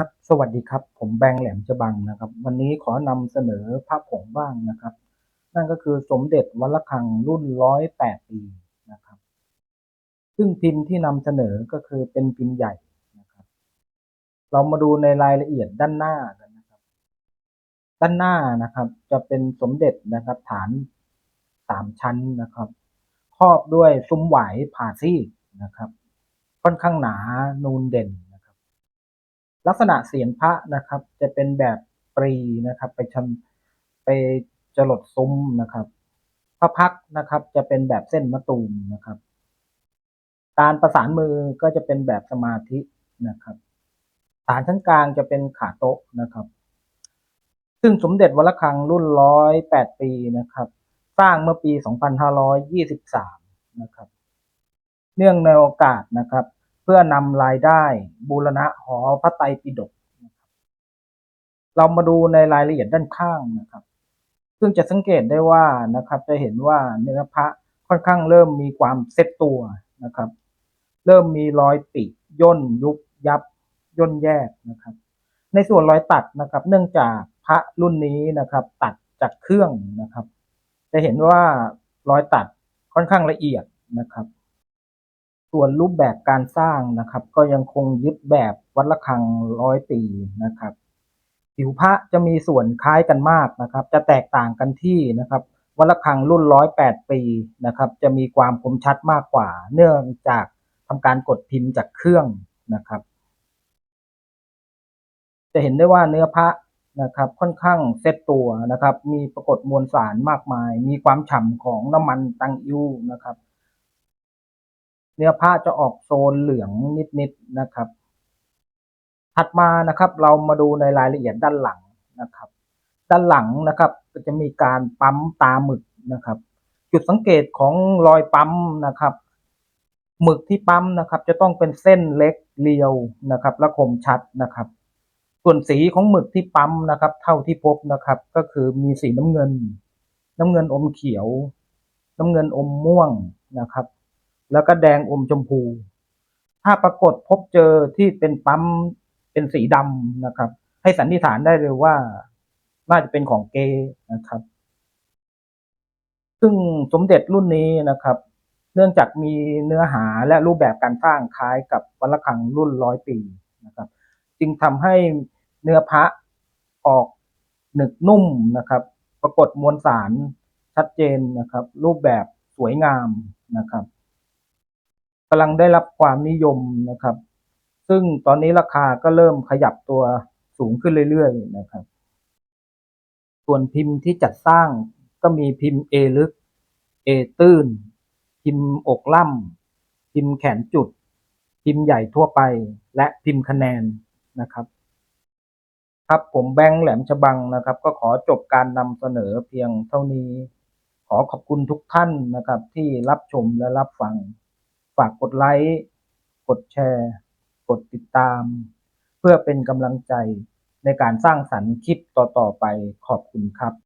ครับสวัสดีครับ ผมแบงค์แหลมฉบังนะครับ วันนี้ขอนำเสนอพระผงบ้างนะครับ นั่นก็คือสมเด็จวัดระฆังรุ่นร้อยแปดปีนะครับ ซึ่งพิมพ์ที่นำเสนอก็คือเป็นพิมพ์ใหญ่นะครับ เรามาดูในรายละเอียดด้านหน้ากันนะครับ ด้านหน้านะครับ จะเป็นสมเด็จนะครับฐานสามชั้นนะครับ ครอบด้วยซุ้มไหวผ่าซีกนะครับ ค่อนข้างหนานูนเด่น ลักษณะเสียนพระนะครับ จะเป็นแบบปรีนะครับ ไปชำไปจรดซุ้มนะครับ พระพักนะครับ จะเป็นแบบเส้นมะตูมนะครับ การประสานมือก็จะเป็นแบบสมาธินะครับฐานชั้นกลางจะเป็นขาโต๊ะนะครับ ซึ่งสมเด็จวระฆังรุ่นร้อยแปดปีนะครับ สร้างเมื่อปี 2523 นะครับ เนื่องในโอกาสนะครับ เพื่อนำรายได้บูรณะหอพระไตรปิฎกเรามาดูในรายละเอียดด้านข้างนะครับ ซึ่งจะสังเกตได้ว่านะครับ จะเห็นว่าเนื้อพระค่อนข้างเริ่มมีความเซ็ตตัวนะครับ เริ่มมีรอยปิย่นยุบยับย่นแยกนะครับ ในส่วนรอยตัดนะครับ เนื่องจากพระรุ่นนี้นะครับ ตัดจากเครื่องนะครับ จะเห็นว่ารอยตัดค่อนข้างละเอียดนะครับ ส่วนรูปแบบการสร้างนะครับ ก็ยังคงยึดแบบวัดระฆังร้อยปีนะครับ ผิวพระจะมีส่วนคล้ายกันมากนะครับ จะแตกต่างกันที่นะครับ วัดระฆังรุ่นร้อยแปดปีนะครับ จะมีความคมชัดมากกว่า เนื่องจากทำการกดพิมพ์จากเครื่องนะครับ จะเห็นได้ว่าเนื้อพระนะครับค่อนข้างเซตตัวนะครับ มีปรากฏมวลสารมากมาย มีความฉ่ำของน้ำมันตังอิวนะครับ เนื้อผ้าจะออกโซนเหลืองนิดๆนะครับ ถัดมานะครับเรามาดูในรายละเอียดด้านหลังนะครับ ด้านหลังนะครับก็จะมีการปั๊มตาหมึกนะครับ จุดสังเกตของรอยปั๊มนะครับหมึกที่ปั๊มนะครับ จะต้องเป็นเส้นเล็กเรียวนะครับ และคมชัดนะครับ ส่วนสีของหมึกที่ปั๊มนะครับ เท่าที่พบนะครับ ก็คือมีสีน้ำเงิน น้ำเงินอมเขียว น้ำเงินอมม่วงนะครับ แล้วก็แดงอมชมพู ถ้าปรากฏพบเจอที่เป็นปั๊มเป็นสีดำนะครับ ให้สันนิษฐานได้เลยว่า น่าจะเป็นของเกนะครับ ซึ่งสมเด็จรุ่นนี้นะครับ เนื่องจากมีเนื้อหาและรูปแบบการสร้างคล้ายกับวัดระฆังรุ่นร้อยปีนะครับ จึงทำให้เนื้อพระออกหนึกนุ่มนะครับ ปรากฏมวลสารชัดเจนนะครับ รูปแบบสวยงามนะครับ กำลังได้รับความนิยมนะครับ ซึ่งตอนนี้ราคาก็เริ่มขยับตัวสูงขึ้นเรื่อยๆนะครับ ส่วนพิมพ์ที่จัดสร้างก็มีพิมพ์ A ลึก A ตื้น พิมพ์อกล่ำพิมพ์แขนจุด พิมพ์ใหญ่ทั่วไป และพิมพ์คะแนนนะครับ ครับผมแบงค์แหลมฉบังนะครับ ก็ขอจบการนำเสนอเพียงเท่านี้ ขอขอบคุณทุกท่านนะครับที่รับชมและรับฟัง ฝากกดไลค์ กดแชร์ กดติดตาม เพื่อเป็นกำลังใจในการสร้างสรรค์คลิปต่อๆไปขอบคุณครับ